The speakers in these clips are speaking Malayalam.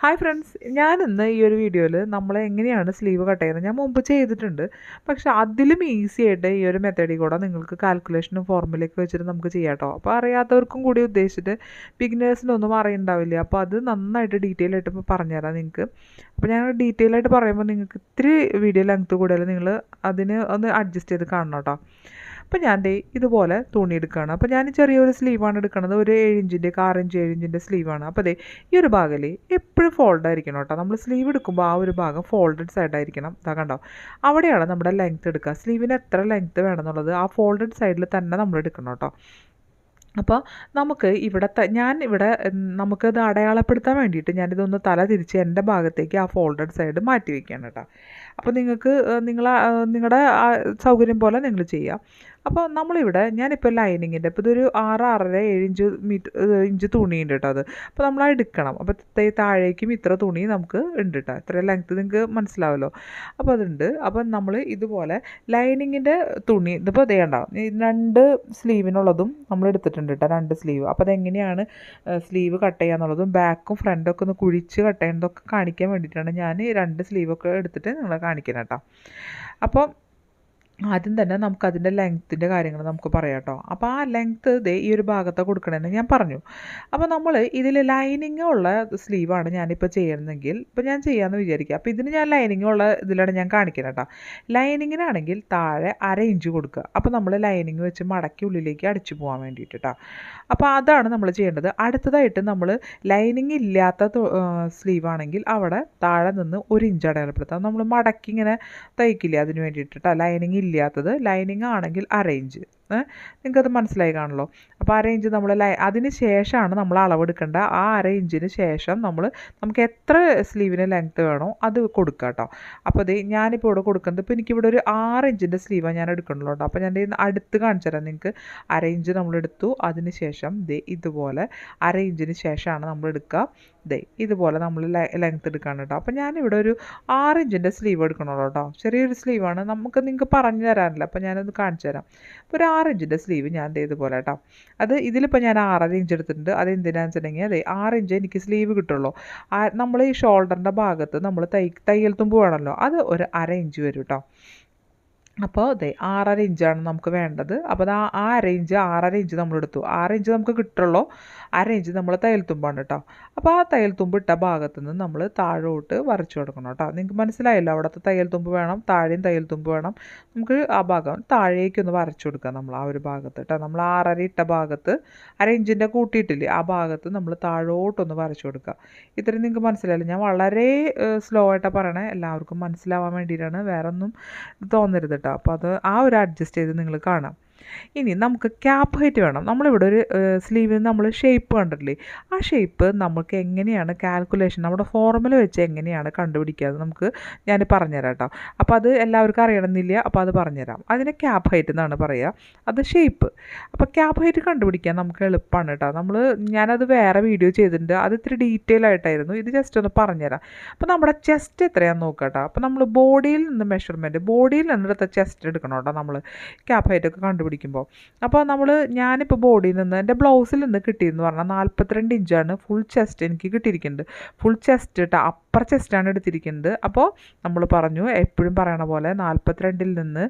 ഹായ് ഫ്രണ്ട്സ് ഞാനിന്ന് ഈ ഒരു വീഡിയോയിൽ നമ്മൾ എങ്ങനെയാണ് സ്ലീവ് കട്ട് ചെയ്യുന്നത് ഞാൻ മുമ്പ് ചെയ്തിട്ടുണ്ട്. പക്ഷെ അതിലും ഈസി ആയിട്ട് ഈ ഒരു മെത്തേഡിൽ കൂടെ നിങ്ങൾക്ക് കാൽക്കുലേഷനും ഫോർമുലയൊക്കെ വെച്ചിട്ട് നമുക്ക് ചെയ്യാം കേട്ടോ അപ്പോൾ അറിയാത്തവർക്കും കൂടി ഉദ്ദേശിച്ചിട്ട് ബിഗിനേഴ്സിനൊന്നും അറിയണ്ടാവില്ല. അപ്പോൾ അത് നന്നായിട്ട് ഡീറ്റെയിൽ ആയിട്ട് ഇപ്പോൾ പറഞ്ഞുതരാം നിങ്ങൾക്ക് അപ്പോൾ ഞാൻ ഡീറ്റെയിൽ ആയിട്ട് പറയുമ്പോൾ നിങ്ങൾക്ക് ഇത്തിരി വീഡിയോ ലെങ്ത്ത് കൂടുതൽ നിങ്ങൾ അതിന് ഒന്ന് അഡ്ജസ്റ്റ് ചെയ്ത് കാണണം കേട്ടോ അപ്പോൾ ഞാൻ ദേ ഇതുപോലെ തുണി എടുക്കുകയാണ് അപ്പോൾ ഞാൻ ചെറിയൊരു സ്ലീവാണ് എടുക്കുന്നത് ഒരു ഏഴ് ഇഞ്ചിന്റെ ആറ് ഇഞ്ച് ഏഴ് ഇഞ്ചിന്റെ സ്ലീവാണ് അപ്പോൾ ദേ ഈ ഒരു ഭാഗത്തിൽ എപ്പോഴും ഫോൾഡ് ആയിരിക്കണം കേട്ടോ. നമ്മൾ സ്ലീവ് എടുക്കുമ്പോൾ ആ ഒരു ഭാഗം ഫോൾഡഡ് സൈഡ് ആയിരിക്കണം. ഇതാ കണ്ടോ? അവിടെയാണ് നമ്മുടെ ലെങ്ത് എടുക്കുക. സ്ലീവിന് എത്ര ലെങ്ത്ത് വേണമെന്നുള്ളത് ആ ഫോൾഡഡ് സൈഡിൽ തന്നെ നമ്മൾ എടുക്കണം കേട്ടോ. അപ്പോൾ നമുക്ക് ഇവിടെ ഞാൻ ഇവിടെ നമുക്കത് അടയാളപ്പെടുത്താൻ വേണ്ടിയിട്ട് ഞാനിതൊന്ന് തല തിരിച്ച് എന്റെ ഭാഗത്തേക്ക് ആ ഫോൾഡഡ് സൈഡ് മാറ്റി വയ്ക്കുകയാണ് കേട്ടോ. അപ്പോൾ നിങ്ങൾക്ക് നിങ്ങൾ നിങ്ങളുടെ സൗകര്യം പോലെ നിങ്ങൾ ചെയ്യാം. അപ്പോൾ നമ്മളിവിടെ ഞാനിപ്പോൾ ലൈനിങ്ങിന്റെ ഇപ്പോൾ ഇതൊരു ആറ് ആറര ഏഴ് ഇഞ്ച് മീറ്റർ ഇഞ്ച് തുണിയുണ്ട് കേട്ടോ അത്. അപ്പോൾ നമ്മൾ എടുക്കണം. അപ്പോൾ താഴേക്കും ഇത്ര തുണി നമുക്ക് ഉണ്ട് കേട്ടോ. ഇത്ര ലെങ്ത്ത് നിങ്ങൾക്ക് മനസ്സിലാവല്ലോ. അപ്പോൾ അതുണ്ട്. അപ്പം നമ്മൾ ഇതുപോലെ ലൈനിങ്ങിന്റെ തുണി ഇതിപ്പോൾ ഇതേണ്ട രണ്ട് സ്ലീവിനുള്ളതും നമ്മൾ എടുത്തിട്ടുണ്ട് കേട്ടോ രണ്ട് സ്ലീവ് അപ്പോൾ അതെങ്ങനെയാണ് സ്ലീവ് കട്ട് ചെയ്യാന്നുള്ളതും ബാക്കും ഫ്രണ്ടും ഒക്കെ ഒന്ന് കുഴിച്ച് കട്ട് ചെയ്യുന്നതൊക്കെ കാണിക്കാൻ വേണ്ടിയിട്ടാണ് ഞാൻ രണ്ട് സ്ലീവൊക്കെ എടുത്തിട്ട് നിങ്ങളെ കാണിക്കുന്നത് കേട്ടോ. അപ്പോൾ ആദ്യം തന്നെ നമുക്ക് അതിന്റെ ലെങ്ത്തിന്റെ കാര്യങ്ങൾ നമുക്ക് പറയാം കേട്ടോ അപ്പോൾ ആ ലെങ്ത്ത് ഇതേ ഈ ഒരു ഭാഗത്ത് കൊടുക്കണമെന്ന് ഞാൻ പറഞ്ഞു. അപ്പോൾ നമ്മൾ ഇതിൽ ലൈനിങ് ഉള്ള സ്ലീവാണ് ഞാനിപ്പോൾ ചെയ്യുന്നതെങ്കിൽ ഇപ്പോൾ ഞാൻ ചെയ്യാമെന്ന് വിചാരിക്കുക അപ്പോൾ ഇതിന് ഞാൻ ലൈനിങ് ഉള്ള ഇതിലാണ് ഞാൻ കാണിക്കുന്നത് കേട്ടോ ലൈനിങ്ങിനാണെങ്കിൽ താഴെ അര ഇഞ്ച് കൊടുക്കുക. അപ്പോൾ നമ്മൾ ലൈനിങ് വെച്ച് മടക്കി ഉള്ളിലേക്ക് അടിച്ചു പോകാൻ വേണ്ടിയിട്ട് കേട്ടോ അപ്പോൾ അതാണ് നമ്മൾ ചെയ്യേണ്ടത്. അടുത്തതായിട്ട് നമ്മൾ ലൈനിങ് ഇല്ലാത്ത സ്ലീവാണെങ്കിൽ അവിടെ താഴെ നിന്ന് ഒരു ഇഞ്ച് അടയാളപ്പെടുത്താം. നമ്മൾ മടക്കി ഇങ്ങനെ തയ്ക്കില്ലേ അതിന് വേണ്ടിയിട്ട് കേട്ടോ ലൈനിങ് ഇല്ലാത്തത് ലൈനിങ് ആണെങ്കിൽ അര ഇഞ്ച് നിങ്ങൾക്കത് മനസ്സിലായി കാണുമല്ലോ. അപ്പോൾ അര ഇഞ്ച് നമ്മൾ ലൈ അതിന് ശേഷമാണ് നമ്മൾ അളവെടുക്കേണ്ട. ആ അര ഇഞ്ചിന് ശേഷം നമ്മൾ നമുക്ക് എത്ര സ്ലീവിന് ലെങ്ത്ത് വേണോ അത് കൊടുക്കുക കേട്ടോ അപ്പോൾ ഇത് ഞാനിപ്പോൾ ഇവിടെ കൊടുക്കുന്നത് ഇപ്പോൾ എനിക്കിവിടെ ഒരു ആറ് ഇഞ്ചിന്റെ സ്ലീവാണ് ഞാൻ എടുക്കണല്ലോ കേട്ടോ അപ്പോൾ ഞാൻ അടുത്ത് കാണിച്ചു തരാം നിങ്ങൾക്ക്. അര ഇഞ്ച് നമ്മൾ എടുത്തു. അതിന് ശേഷം ദേ ഇതുപോലെ അര ഇഞ്ചിന് ശേഷമാണ് നമ്മൾ എടുക്കുക ദേ ഇതുപോലെ നമ്മൾ ലെങ്ത്ത് എടുക്കുകയാണ് കേട്ടോ അപ്പോൾ ഞാനിവിടെ ഒരു ആറ് ഇഞ്ചിന്റെ സ്ലീവ് എടുക്കണല്ലോ കേട്ടോ ചെറിയൊരു സ്ലീവാണ് നമുക്ക് നിങ്ങൾക്ക് പറഞ്ഞു തരാനില്ല അപ്പോൾ ഞാനത് കാണിച്ചു തരാം. ഒരു ഇഞ്ചിന്റെ സ്ലീവ് ഞാൻ ദേ ഇതുപോലെ കേട്ടോ അത് ഇതിലിപ്പോൾ ഞാൻ ആറര ഇഞ്ച് എടുത്തിട്ടുണ്ട്. അത് എന്തിനാണെന്ന് വെച്ചിട്ടുണ്ടെങ്കിൽ അതെ ആറ് ഇഞ്ച് എനിക്ക് സ്ലീവ് കിട്ടുള്ളൂ. നമ്മൾ ഈ ഷോൾഡറിന്റെ ഭാഗത്ത് നമ്മൾ തൈ തയ്യൽ തുമ്പ് വേണമല്ലോ അത് ഒരു അര ഇഞ്ച് വരും കേട്ടോ അപ്പോൾ അതെ ആറര ഇഞ്ചാണ് നമുക്ക് വേണ്ടത്. അപ്പോൾ ആ ആ അര ഇഞ്ച് ആറര ഇഞ്ച് നമ്മളെടുത്തു ആറ് ഇഞ്ച് നമുക്ക് കിട്ടുള്ളൂ. അര ഇഞ്ച് നമ്മൾ തയ്യൽ തുമ്പാണ് കേട്ടോ. അപ്പോൾ ആ തയ്യൽ തുമ്പ് ഇട്ട ഭാഗത്ത് നിന്ന് നമ്മൾ താഴോട്ട് വരച്ചു കൊടുക്കണം കേട്ടോ. നിങ്ങൾക്ക് മനസ്സിലായല്ലോ അവിടുത്തെ തയ്യൽ തുമ്പ് വേണം താഴെയും തയ്യൽ തുമ്പ് വേണം. നമുക്ക് ആ ഭാഗം താഴേക്കൊന്ന് വരച്ചു കൊടുക്കാം നമ്മൾ ആ ഒരു ഭാഗത്ത് കേട്ടോ. നമ്മൾ ആറര ഇട്ട ഭാഗത്ത് അര ഇഞ്ചിന്റെ കൂട്ടിയിട്ടില്ലേ ആ ഭാഗത്ത് നമ്മൾ താഴോട്ടൊന്ന് വരച്ചു കൊടുക്കുക ഇത്രയും നിങ്ങൾക്ക് മനസ്സിലായില്ല. ഞാൻ വളരെ സ്ലോ ആയിട്ടാണ് പറയണേ. എല്ലാവർക്കും മനസ്സിലാവാൻ വേണ്ടിയിട്ടാണ്. വേറെ ഒന്നും തോന്നരുത് കേട്ടോ. അപ്പോൾ അത് ആ ഒരു അഡ്ജസ്റ്റ് ചെയ്ത് നിങ്ങൾ കാണാം. ഇനി നമുക്ക് ക്യാപ്പ് ഹൈറ്റ് വേണം. നമ്മളിവിടെ ഒരു സ്ലീവിൽ നമ്മൾ ഷേപ്പ് കണ്ടിട്ടില്ലേ? ആ ഷേപ്പ് നമുക്ക് എങ്ങനെയാണ് കാൽക്കുലേഷൻ നമ്മുടെ ഫോർമുല വെച്ച് എങ്ങനെയാണ് കണ്ടുപിടിക്കുക നമുക്ക് ഞാൻ പറഞ്ഞുതരാം കേട്ടോ അപ്പോൾ അത് എല്ലാവർക്കും അറിയണമെന്നില്ല അപ്പോൾ അത് പറഞ്ഞുതരാം. അതിന് ക്യാപ്പ് ഹൈറ്റ് എന്നാണ് പറയുക. അത് ഷേപ്പ് അപ്പോൾ ക്യാപ്പ് ഹൈറ്റ് കണ്ടുപിടിക്കാൻ നമുക്ക് എളുപ്പമാണ് കേട്ടോ. നമ്മൾ ഞാനത് വേറെ വീഡിയോ ചെയ്തിട്ടുണ്ട്. അത് ഇത്തിരി ഡീറ്റെയിൽ ആയിട്ടായിരുന്നു. ഇത് ജസ്റ്റ് ഒന്ന് പറഞ്ഞുതരാം. അപ്പോൾ നമ്മുടെ ചെസ്റ്റ് എത്രയാണെന്ന് നോക്കട്ടോ കേട്ടോ. അപ്പോൾ നമ്മൾ ബോഡിയിൽ നിന്ന് മെഷർമെന്റ് ബോഡിയിൽ നിന്നെടുത്ത ചെസ്റ്റ് എടുക്കണം കേട്ടോ നമ്മൾ ക്യാപ്പ് ഹൈറ്റ് ഒക്കെ കണ്ടുപിടിക്കും പിടിക്കുമ്പോൾ അപ്പോൾ നമ്മൾ ഞാനിപ്പോൾ ബോഡിയിൽ നിന്ന് എന്റെ ബ്ലൗസിൽ നിന്ന് കിട്ടിയെന്ന് പറഞ്ഞാൽ നാൽപ്പത്തിരണ്ട് ഇഞ്ചാണ് ഫുൾ ചെസ്റ്റ് എനിക്ക് കിട്ടിയിരിക്കുന്നത്. ഫുൾ ചെസ്റ്റ് കേട്ടോ അപ്പർ ചെസ്റ്റാണ് എടുത്തിരിക്കുന്നത്. അപ്പോൾ നമ്മൾ പറഞ്ഞു എപ്പോഴും പറയണ പോലെ നാൽപ്പത്തിരണ്ടിൽ നിന്ന്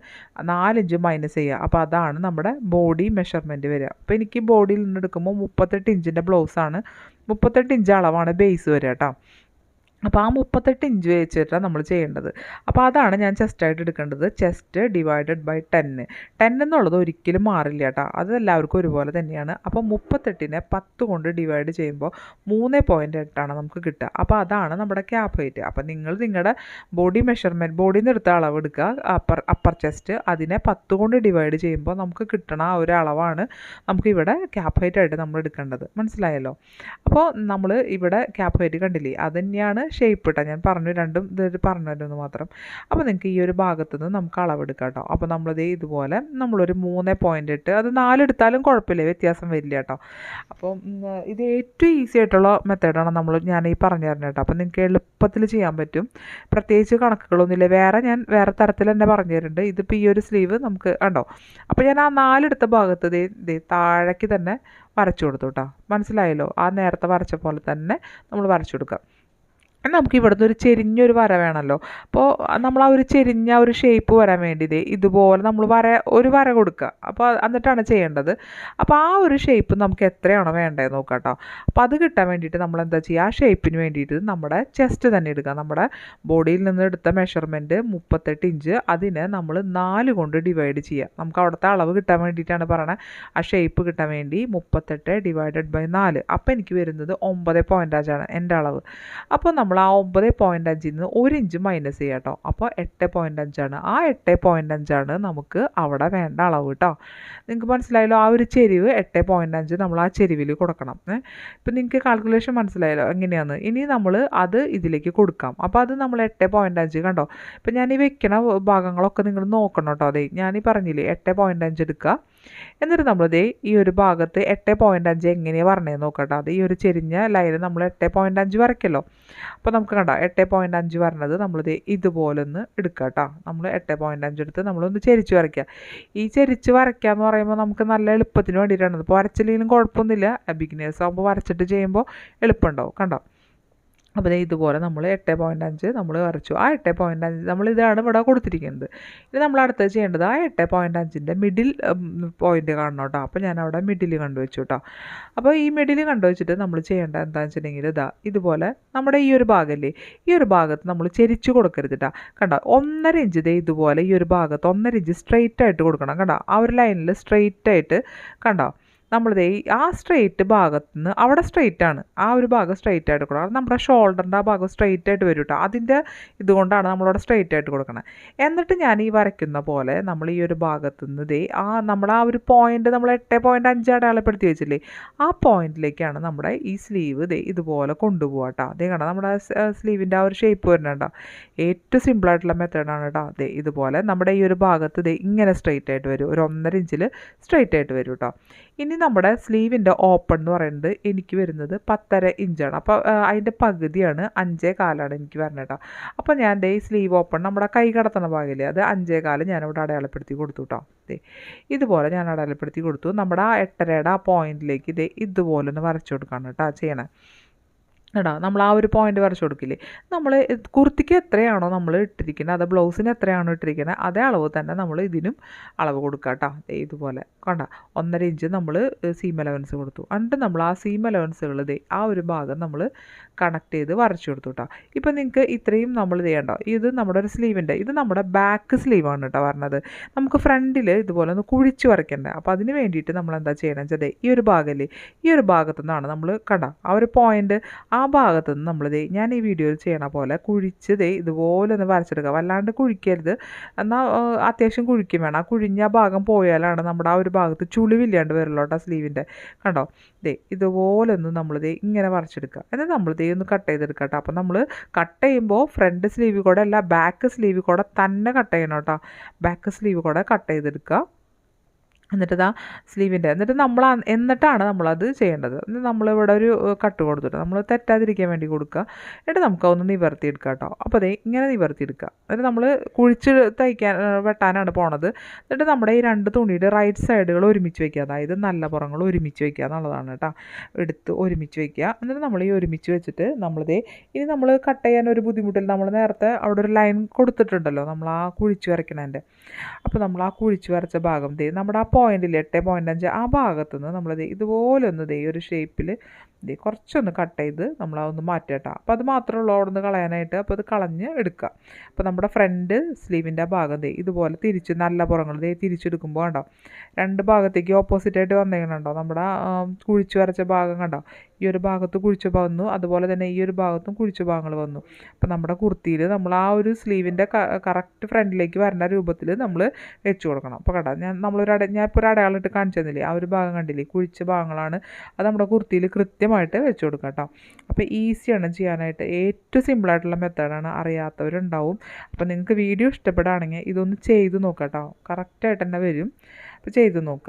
നാലിഞ്ച് മൈനസ് ചെയ്യുക. അപ്പോൾ അതാണ് നമ്മുടെ ബോഡി മെഷർമെന്റ് വരിക. അപ്പോൾ എനിക്ക് ബോഡിയിൽ നിന്ന് എടുക്കുമ്പോൾ മുപ്പത്തെട്ട് ഇഞ്ചിന്റെ ബ്ലൗസാണ്. മുപ്പത്തെട്ട് ഇഞ്ച് അളവാണ് ബേസ് വരിക കേട്ടോ അപ്പോൾ ആ മുപ്പത്തെട്ട് ഇഞ്ച് വെച്ചിട്ടാണ് നമ്മൾ ചെയ്യേണ്ടത്. അപ്പോൾ അതാണ് ഞാൻ ചെസ്റ്റായിട്ട് എടുക്കേണ്ടത്. ചെസ്റ്റ് ഡിവൈഡഡ് ബൈ ടെന്ന് ടെൻ എന്നുള്ളത് ഒരിക്കലും മാറില്ല കേട്ടോ അത് എല്ലാവർക്കും ഒരുപോലെ തന്നെയാണ്. അപ്പോൾ മുപ്പത്തെട്ടിനെ പത്ത് കൊണ്ട് ഡിവൈഡ് ചെയ്യുമ്പോൾ മൂന്ന് പോയിന്റ് എട്ടാണ് നമുക്ക് കിട്ടുക. അപ്പോൾ അതാണ് നമ്മുടെ ക്യാപ് ഹൈറ്റ് അപ്പോൾ നിങ്ങൾ നിങ്ങളുടെ ബോഡി മെഷർമെന്റ് ബോഡിയിൽ നിന്ന് എടുത്ത അളവ് എടുക്കുക. അപ്പർ അപ്പർ ചെസ്റ്റ് അതിനെ പത്ത് കൊണ്ട് ഡിവൈഡ് ചെയ്യുമ്പോൾ നമുക്ക് കിട്ടണ ആ ഒരു അളവാണ് നമുക്ക് ഇവിടെ ക്യാപ്പ് ഹൈറ്റ് ആയിട്ട് നമ്മൾ എടുക്കേണ്ടത്. മനസ്സിലായല്ലോ? അപ്പോൾ നമ്മൾ ഇവിടെ ക്യാപ് ഹൈറ്റ് കണ്ടില്ലേ? അത് തന്നെയാണ് ഷേപ്പ് ഇട്ടാൽ ഞാൻ പറഞ്ഞു രണ്ടും ഇത് പറഞ്ഞിരുന്നു മാത്രം. അപ്പോൾ നിങ്ങൾക്ക് ഈ ഒരു ഭാഗത്ത് നിന്ന് നമുക്ക് അളവെടുക്കാം കേട്ടോ അപ്പോൾ നമ്മളിത് ഇതുപോലെ നമ്മളൊരു മൂന്ന് പോയിന്റ് ഇട്ട് അത് നാലെടുത്താലും കുഴപ്പമില്ല വ്യത്യാസം വരില്ല കേട്ടോ അപ്പം ഇത് ഏറ്റവും ഈസി ആയിട്ടുള്ള മെത്തേഡാണ് നമ്മൾ ഞാൻ ഈ പറഞ്ഞു തരുന്നത് കേട്ടോ അപ്പോൾ നിങ്ങൾക്ക് എളുപ്പത്തിൽ ചെയ്യാൻ പറ്റും. പ്രത്യേകിച്ച് കണക്കുകളൊന്നുമില്ല. വേറെ ഞാൻ വേറെ തരത്തിൽ തന്നെ പറഞ്ഞു തരുന്നുണ്ട്. ഇതിപ്പോൾ ഈ ഒരു സ്ലീവ് നമുക്ക് കണ്ടോ? അപ്പോൾ ഞാൻ ആ നാലെടുത്ത ഭാഗത്ത് ദേ ദേ താഴേക്ക് തന്നെ വരച്ചു കൊടുത്തു കേട്ടോ മനസ്സിലായല്ലോ? ആ നേരത്തെ വരച്ച പോലെ തന്നെ നമ്മൾ വരച്ചു കൊടുക്കുക. നമുക്ക് ഇവിടുന്ന് ഒരു ചെരിഞ്ഞൊരു വര വേണമല്ലോ അപ്പോൾ നമ്മൾ ആ ഒരു ചെരിഞ്ഞ ഒരു ഷേപ്പ് വരാൻ വേണ്ടി ദേ ഇതുപോലെ നമ്മൾ വര ഒരു വര കൊടുക്കുക. അപ്പോൾ എന്നിട്ടാണ് ചെയ്യേണ്ടത്. അപ്പോൾ ആ ഒരു ഷേപ്പ് നമുക്ക് എത്രയാണോ വേണ്ടത് നോക്കാം കേട്ടോ അപ്പോൾ അത് കിട്ടാൻ വേണ്ടിയിട്ട് നമ്മൾ എന്താ ചെയ്യുക? ആ ഷേപ്പിന് വേണ്ടിയിട്ട് നമ്മുടെ ചെസ്റ്റ് തന്നെ എടുക്കുക. നമ്മുടെ ബോഡിയിൽ നിന്ന് എടുത്ത മെഷർമെന്റ് മുപ്പത്തെട്ട് ഇഞ്ച് അതിനെ നമ്മൾ നാല് കൊണ്ട് ഡിവൈഡ് ചെയ്യുക. നമുക്ക് അവിടുത്തെ അളവ് കിട്ടാൻ വേണ്ടിയിട്ടാണ് പറയണത് ആ ഷേപ്പ് കിട്ടാൻ വേണ്ടി മുപ്പത്തെട്ട് ഡിവൈഡഡ് ബൈ നാല്. അപ്പോൾ എനിക്ക് വരുന്നത് ഒമ്പത് പോയിന്റ് അഞ്ചാണ് എന്റെ അളവ്. അപ്പോൾ നമ്മൾ ആ ഒമ്പത് പോയിന്റ് അഞ്ചിൽ നിന്ന് ഒരു ഇഞ്ച് മൈനസ് ചെയ്യുക കേട്ടോ അപ്പോൾ എട്ട് പോയിന്റ് അഞ്ചാണ്. ആ എട്ട് പോയിന്റ് അഞ്ചാണ് നമുക്ക് അവിടെ വേണ്ട അളവ് കേട്ടോ നിങ്ങൾക്ക് മനസ്സിലായല്ലോ ആ ഒരു ചെരിവ് എട്ട് പോയിന്റ് അഞ്ച് നമ്മൾ ആ ചെരിവിൽ കൊടുക്കണം. ഇപ്പം നിങ്ങൾക്ക് കാൽക്കുലേഷൻ മനസ്സിലായല്ലോ എങ്ങനെയാണ് ഇനി നമ്മൾ അത് ഇതിലേക്ക് കൊടുക്കാം. അപ്പോൾ അത് നമ്മൾ എട്ട് പോയിന്റ് അഞ്ച് കണ്ടോ? ഇപ്പം ഞാൻ ഈ വെക്കണ ഭാഗങ്ങളൊക്കെ നിങ്ങൾ നോക്കണം കേട്ടോ അതെ ഈ പറഞ്ഞില്ലേ എട്ട് പോയിന്റ് അഞ്ച് എടുക്കുക. എന്നിട്ട് നമ്മളിത് ഈ ഒരു ഭാഗത്ത് എട്ട് പോയിന്റ് അഞ്ച് എങ്ങനെയാണ് പറഞ്ഞതെന്ന് നോക്കട്ടെ. അത് ഈ ഒരു ചെരിഞ്ഞ ലൈന് നമ്മൾ എട്ട് പോയിന്റ് അഞ്ച് വരയ്ക്കല്ലോ. അപ്പോൾ നമുക്ക് കണ്ടോ എട്ട് പോയിന്റ് അഞ്ച് വരണത് നമ്മളിത് ഇതുപോലെ ഒന്ന് എടുക്കുക കേട്ടോ നമ്മൾ എട്ട് പോയിന്റ് അഞ്ച് എടുത്ത് നമ്മളൊന്ന് ചെരിച്ച് വരയ്ക്കുക ഈ ചെരിച്ച് വരയ്ക്കുക എന്ന് പറയുമ്പോൾ നമുക്ക് നല്ല എളുപ്പത്തിന് വേണ്ടിയിട്ടാണ്. ഇപ്പോൾ വരച്ചില്ലെങ്കിലും കുഴപ്പമൊന്നുമില്ല. ബിഗിനേഴ്സ് ആകുമ്പോൾ വരച്ചിട്ട് ചെയ്യുമ്പോൾ എളുപ്പമുണ്ടാവും. കണ്ടോ? അപ്പോൾ ഇതുപോലെ നമ്മൾ എട്ട് പോയിന്റ് അഞ്ച് നമ്മൾ വരച്ചു. ആ എട്ട് പോയിന്റ് അഞ്ച് നമ്മൾ ഇതാണ് ഇവിടെ കൊടുത്തിരിക്കുന്നത്. ഇനി നമ്മൾ അടുത്തത് ചെയ്യേണ്ടത് ആ എട്ട് പോയിന്റ് അഞ്ചിന്റെ മിഡിൽ പോയിന്റ് കാണണം കേട്ടോ. അപ്പോൾ ഞാൻ അവിടെ മിഡിൽ കണ്ടുവച്ചു കേട്ടോ. അപ്പോൾ ഈ മിഡിൽ കണ്ടുവച്ചിട്ട് നമ്മൾ ചെയ്യേണ്ട എന്താണെന്ന് വെച്ചിട്ടുണ്ടെങ്കിൽ ഇതാ ഇതുപോലെ നമ്മുടെ ഈ ഒരു ഭാഗമല്ലേ ഈ ഒരു ഭാഗത്ത് നമ്മൾ ചെരിച്ച് കൊടുക്കരുത് കേട്ടോ. കണ്ടോ ഒന്നര ഇഞ്ച് ദേ ഇതുപോലെ ഈ ഒരു ഭാഗത്ത് ഒന്നര ഇഞ്ച് സ്ട്രെയിറ്റ് ആയിട്ട് കൊടുക്കണം കണ്ടോ. ആ ഒരു ലൈനിൽ സ്ട്രെയിറ്റ് ആയിട്ട് കണ്ടോ നമ്മളിതേ ആ സ്ട്രെയിറ്റ് ഭാഗത്ത് നിന്ന് അവിടെ സ്ട്രെയിറ്റ് ആണ്. ആ ഒരു ഭാഗം സ്ട്രെയിറ്റ് ആയിട്ട് കൊടുക്കണം. നമ്മുടെ ഷോൾഡറിന്റെ ആ ഭാഗം സ്ട്രെയിറ്റ് ആയിട്ട് വരും കേട്ടോ അതിന്റെ ഇതുകൊണ്ടാണ് നമ്മളവിടെ സ്ട്രെയിറ്റ് ആയിട്ട് കൊടുക്കണം. എന്നിട്ട് ഞാൻ ഈ വരയ്ക്കുന്ന പോലെ നമ്മൾ ഈ ഒരു ഭാഗത്ത് നിന്ന് ദേ ആ നമ്മുടെ ആ ഒരു പോയിന്റ് നമ്മൾ എട്ട് പോയിന്റ് അഞ്ച് അടയാളപ്പെടുത്തി വെച്ചില്ലേ? ആ പോയിന്റിലേക്കാണ് നമ്മുടെ ഈ സ്ലീവ് ദേ ഇതുപോലെ കൊണ്ടുപോകാം കേട്ടോ അതേ കണ്ടോ? നമ്മുടെ സ്ലീവിന്റെ ആ ഒരു ഷേപ്പ് വരുന്നുണ്ടോ ഏറ്റവും സിമ്പിളായിട്ടുള്ള മെത്തേഡാണ് കേട്ടോ അതെ ഇതുപോലെ നമ്മുടെ ഈ ഒരു ഭാഗത്ത് ദേ ഇങ്ങനെ സ്ട്രെയിറ്റ് ആയിട്ട് വരും. ഒരു ഒന്നര ഇഞ്ചിൽ സ്ട്രെയിറ്റ് ആയിട്ട് വരും കേട്ടോ ഇനി നമ്മുടെ സ്ലീവിന്റെ ഓപ്പൺ എന്ന് പറയുന്നത് എനിക്ക് വരുന്നത് പത്തര ഇഞ്ചാണ്. അപ്പോൾ അതിന്റെ പകുതിയാണ് അഞ്ചേ കാലാണ് എനിക്ക് വരുന്നത് കേട്ടോ അപ്പോൾ ഞാൻ ഈ സ്ലീവ് ഓപ്പൺ നമ്മുടെ കൈ കടത്തണ ഭാഗമില്ലേ അത് അഞ്ചേ കാൽ ഞാനിവിടെ അടയാളപ്പെടുത്തി കൊടുത്തു കേട്ടോ ദേ ഇതുപോലെ ഞാൻ അടയാളപ്പെടുത്തി കൊടുത്തു. നമ്മുടെ ആ എട്ടരയുടെ ആ പോയിന്റിലേക്ക് ഇതേ ഇതുപോലെ ഒന്ന് വരച്ചു കൊടുക്കാണ് കേട്ടോ ചെയ്യണേ. കേട്ടോ നമ്മൾ ആ ഒരു പോയിന്റ് വരച്ചു കൊടുക്കില്ലേ? നമ്മൾ കുർത്തിക്ക് എത്രയാണോ നമ്മൾ ഇട്ടിരിക്കുന്നത് അത് ബ്ലൗസിന് എത്രയാണോ ഇട്ടിരിക്കുന്നത് അതേ അളവ് തന്നെ നമ്മൾ ഇതിനും അളവ് കൊടുക്കുക കേട്ടോ. ഇതുപോലെ. കണ്ട ഒന്നര ഇഞ്ച് നമ്മൾ സീം അലവൻസ് കൊടുത്തു. എന്നിട്ട് നമ്മൾ ആ സീം അലവൻസുകൾ ഇതേ ആ ഒരു ഭാഗം നമ്മൾ കണക്ട് ചെയ്ത് വരച്ചു കൊടുത്തു കേട്ടോ. ഇപ്പം നിങ്ങൾക്ക് ഇത്രയും നമ്മൾ ചെയ്യണ്ടോ? ഇത് നമ്മുടെ ഒരു സ്ലീവിന്റെ ഇത് നമ്മുടെ ബാക്ക് സ്ലീവാണ് കേട്ടോ പറഞ്ഞത് നമുക്ക് ഫ്രണ്ടിൽ ഇതുപോലെ ഒന്ന് കുഴിച്ച് വരയ്ക്കണ്ടേ? അപ്പോൾ അതിന് വേണ്ടിയിട്ട് നമ്മൾ എന്താ ചെയ്യണം വെച്ചാൽ ഈ ഒരു ഭാഗമല്ലേ ഈ ഒരു ഭാഗത്തു നിന്നാണ് നമ്മൾ കണ്ട ആ ഒരു പോയിന്റ് ആ ഭാഗത്ത് നിന്ന് ദേ ഞാൻ ഈ വീഡിയോയിൽ ചെയ്യണ പോലെ കുഴിച്ച് ദേ ഇതുപോലെ ഒന്ന് വരച്ചെടുക്കുക. വല്ലാണ്ട് കുഴിക്കരുത്. എന്നാൽ അത്യാവശ്യം കുഴിക്കും വേണം. ആ കുഴിഞ്ഞ ഭാഗം പോയാലാണ് നമ്മുടെ ആ ഒരു ഭാഗത്ത് ചുളിവില്ലാണ്ട് വരുള്ളൂ കേട്ടോ സ്ലീവിന്റെ. കണ്ടോ? ദേ ഇതുപോലെ ഒന്ന് നമ്മൾ ദേ ഇങ്ങനെ വരച്ചെടുക്കുക. എന്നിട്ട് ദേ ഒന്ന് കട്ട് ചെയ്തെടുക്കുക കേട്ടോ. അപ്പോൾ നമ്മൾ കട്ട് ചെയ്യുമ്പോൾ ഫ്രണ്ട് സ്ലീവ് കൂടെ അല്ല ബാക്ക് സ്ലീവ് കൂടെ തന്നെ കട്ട് ചെയ്യണം കേട്ടോ. ബാക്ക് സ്ലീവ് കൂടെ കട്ട് ചെയ്തെടുക്കുക. എന്നിട്ട് ഇതാ സ്ലീവിന്റെ എന്നിട്ട് നമ്മൾ ആ- എന്നിട്ടാണ് നമ്മളത് ചെയ്യേണ്ടത്. നമ്മളിവിടെ ഒരു കട്ട് കൊടുത്തിട്ട് നമ്മൾ തെറ്റാതിരിക്കാൻ വേണ്ടി കൊടുക്കുക. എന്നിട്ട് നമുക്ക് ഒന്ന് നിവർത്തിയെടുക്കുക കേട്ടോ. അപ്പോൾ അതേ ഇങ്ങനെ നിവർത്തിയെടുക്കുക. എന്നിട്ട് നമ്മൾ കുഴിച്ച് തയ്ക്കാൻ വെട്ടാനാണ് പോണത്. എന്നിട്ട് നമ്മുടെ ഈ രണ്ട് തുണിയുടെ റൈറ്റ് സൈഡുകൾ ഒരുമിച്ച് വയ്ക്കുക അതായത് നല്ല പുറങ്ങൾ ഒരുമിച്ച് വയ്ക്കുക എന്നുള്ളതാണ് കേട്ടോ. എടുത്ത് ഒരുമിച്ച് വയ്ക്കുക എന്നിട്ട് നമ്മൾ ഈ ഒരുമിച്ച് വെച്ചിട്ട് നമ്മളിതേ ഇനി നമ്മൾ കട്ട് ചെയ്യാൻ ഒരു ബുദ്ധിമുട്ടില്ല. നമ്മൾ നേരത്തെ അവിടെ ഒരു ലൈൻ കൊടുത്തിട്ടുണ്ടല്ലോ. നമ്മൾ ആ കുഴിച്ച് വരയ്ക്കണതിന്റെ അപ്പോൾ നമ്മൾ ആ കുഴിച്ച് വരച്ച ഭാഗം ദേ നമ്മുടെ ആ പോയിന്റിൽ എട്ട് പോയിന്റ് അഞ്ച് ആ ഭാഗത്തു നിന്ന് ദേ ഇതുപോലെ ഒന്ന് ദേ ഒരു ഷേപ്പിൽ ദേ കുറച്ചൊന്ന് കട്ട് ചെയ്ത് നമ്മൾ അതൊന്ന് മാറ്റട്ടോ അപ്പോൾ അത് മാത്രമേ ഉള്ളൂ അവിടെ നിന്ന് കളയാനായിട്ട്. അപ്പോൾ അത് കളഞ്ഞ് എടുക്കുക. അപ്പോൾ നമ്മുടെ ഫ്രണ്ട് സ്ലീവിന്റെ ഭാഗം ദേ ഇതുപോലെ തിരിച്ച് നല്ല പുറങ്ങൾ ദേ തിരിച്ചെടുക്കുമ്പോൾ കണ്ടോ? രണ്ട് ഭാഗത്തേക്ക് ഓപ്പോസിറ്റ് ആയിട്ട് വന്നേക്കണുണ്ടോ നമ്മുടെ കുഴിച്ചു വരച്ച ഭാഗം കണ്ടോ? ഈ ഒരു ഭാഗത്ത് കുഴിച്ച വന്നു. അതുപോലെ തന്നെ ഈ ഒരു ഭാഗത്തും കുഴിച്ച ഭാഗങ്ങൾ വന്നു. അപ്പോൾ നമ്മുടെ കുർത്തിയിൽ നമ്മൾ ആ ഒരു സ്ലീവിന്റെ കറക്റ്റ് ഫ്രണ്ടിലേക്ക് വരുന്ന രൂപത്തിൽ നമ്മൾ വെച്ച് കൊടുക്കണം. അപ്പോൾ കണ്ടോ? ഞാൻ നമ്മളൊരു ഞാൻ ഇപ്പോൾ ഒരു അടയാളം കാണിച്ചു തന്നില്ലേ ആ ഒരു ഭാഗം കണ്ടില്ലേ? കുഴിച്ച ഭാഗങ്ങളാണ്. അത് നമ്മുടെ കുർത്തിയിൽ കൃത്യമായിട്ട് വെച്ച് കൊടുക്കുക കേട്ടോ. അപ്പോൾ ഈസിയാണ് ചെയ്യാനായിട്ട്. ഏറ്റവും സിമ്പിളായിട്ടുള്ള മെത്തേഡാണ് അറിയാത്തവരുണ്ടാവും. അപ്പോൾ നിങ്ങൾക്ക് വീഡിയോ ഇഷ്ടപ്പെടുകയാണെങ്കിൽ ഇതൊന്ന് ചെയ്ത് നോക്കാം കേട്ടോ. കറക്റ്റായിട്ട് തന്നെ വരും. അപ്പോൾ ചെയ്ത് നോക്കുക.